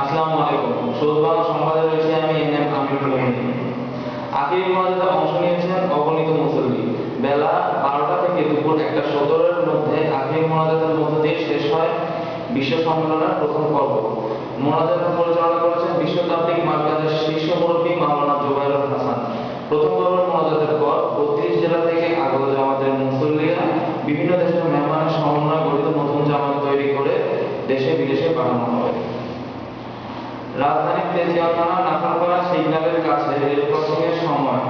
আসসালামু আলাইকুম। সৌদবাংলা সংবাদে রয়েছে আমি এন এম আমিরুল মোমিন আখিরি মোনাজাতে অংশ নিয়েছেন অগণিত মুসল্লি। বেলা বারোটা থেকে দুপুর একটা সতেরোর মধ্যে আখিরি মোনাজাতের মধ্য দিয়ে শেষ হয় বিশ্ব সম্মেলনের প্রথম পর্ব। মোনাজাত পরিচালনা করেছেন বিশ্বতান্ত্রিক মার্কাজের শীর্ষ মুরব্বী মাওলানা জোবাইরুল হাসান। প্রথম পর্বের মোনাজাতের পর বত্রিশ জেলা থেকে আগত জামাতের মুসল্লিরা বিভিন্ন দেশের মেহমানের সমন্বয়ে গঠিত নতুন জামাত তৈরি করে দেশে বিদেশে পাঠানো হবে রাজধানীর তেজিয়াখানা নাখালপাড়া সিগন্যালের কাছে রেল ক্রসিং সময়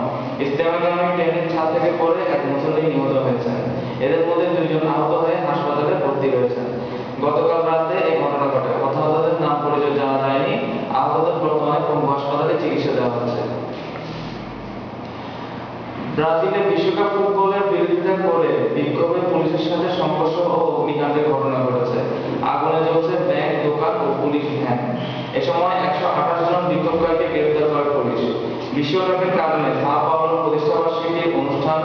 ইস্তেমাগামী ট্রেনের ছাদ থেকে পড়ে এক মুসল্লি নিহত হয়েছেন। এদের মধ্যে দুইজন আহত হয়ে হাসপাতালে ভর্তি রয়েছেন গতকাল রাতে এই ঘটনা ঘটে। হতাহতদের নাম পরিচয় জানা যায়নি। আহতদের বর্তমানে পঙ্গু হাসপাতালে চিকিৎসা দেওয়া হচ্ছে? ব্রাজিলে বিশ্বকাপ ফুটবলের বিরোধিতা ভ্যান এ সময় একশো আঠাশ জন বিক্ষোভকারীকে গ্রেফতার করে পুলিশ। কারণে পাওলোর প্রতিষ্ঠাবার্ষিকী অনুষ্ঠান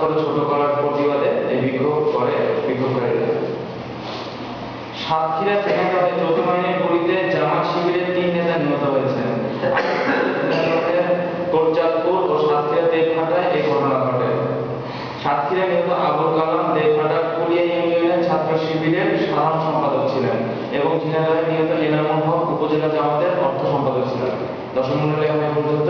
করে ছোট করার প্রতিবাদে এই বিক্ষোভ করে বিক্ষোভকারীরা। সাতক্ষীরা সেখানে যৌথ বাহিনীর জামাত শিবিরের তিন নেতা নিহত কোটচাঁদপুর ও সাতক্ষীরা দেবঘাটায় এই ঘটনা ঘটে। সাতক্ষীরা নিহত আবুল কালাম দেবঘাটা কুলিয়া ইউনিয়নের ছাত্র শিবিরের সাধারণ সম্পাদক। এবং ঝিনাইদহের নিহত এনামুল হক উপজেলা জামাতের অর্থ সম্পাদক ছিলেন। দশম আমি পর্যন্ত